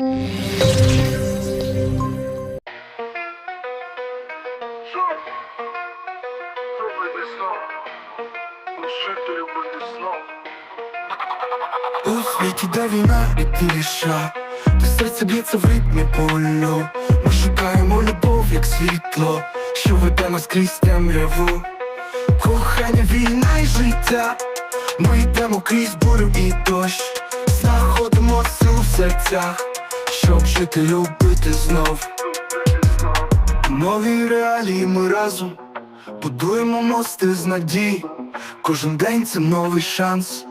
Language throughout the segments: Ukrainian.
У світі, де війна і тиша, де серце б'ється в ритмі болю. Ми шукаємо любов, як світло, що веде нас крізь темряву. Кохання, війна і життя, ми йдемо крізь бурю і дощ, знаходимо силу в серцях, щоб жити, любити знов. Нові реалії ми разом будуємо мости з надій. Кожен день це новий шанс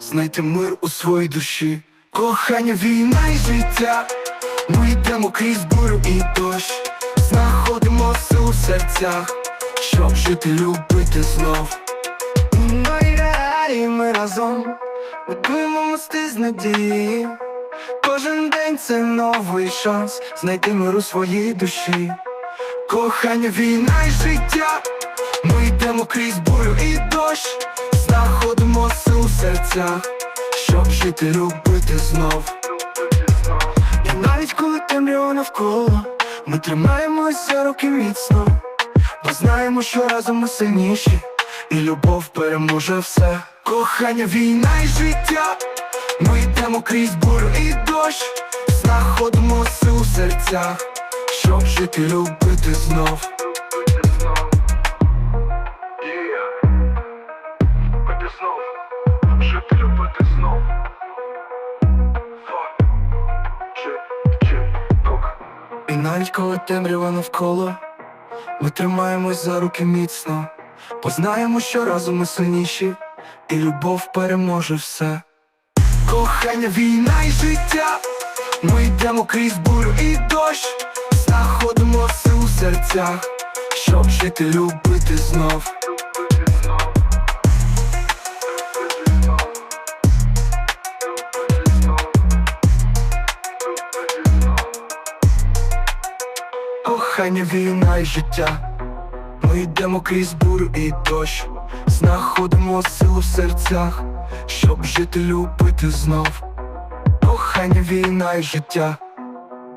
знайти мир у своїй душі. Кохання, війна і життя. Ми йдемо крізь бурю і дощ, знаходимо силу в серцях, щоб жити, любити знов. Нові реалії ми разом будуємо мости з надії. Кожен день це новий шанс знайти мир у своїй душі. Кохання, війна і життя, ми йдемо крізь бурю і дощ, знаходимо силу в серцях, щоб жити, любити знов. І навіть коли темрява навколо, ми тримаємось за руки міцно, бо знаємо, що разом ми сильніші, і любов переможе все. Кохання, війна і життя, ми йдемо крізь бурю і дощ, знаходимо силу в серцях, щоб жити, любити знов. Жити, любити знов. І навіть коли темрява навколо, ми тримаємось за руки міцно, бо знаємо, що разом ми сильніші, і любов переможе все. Кохання, війна і життя, ми йдемо крізь бурю і дощ, знаходимо силу в серцях, щоб жити. Любити знов. Кохання, війна і життя. Ми йдемо крізь бурю і дощ, знаходимо силу в серцях, щоб жити, любити знов. Кохання, війна і життя,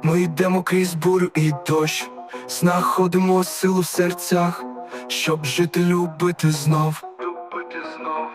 ми йдемо крізь бурю і дощ, знаходимо силу в серцях, щоб жити, любити знов, любити знов.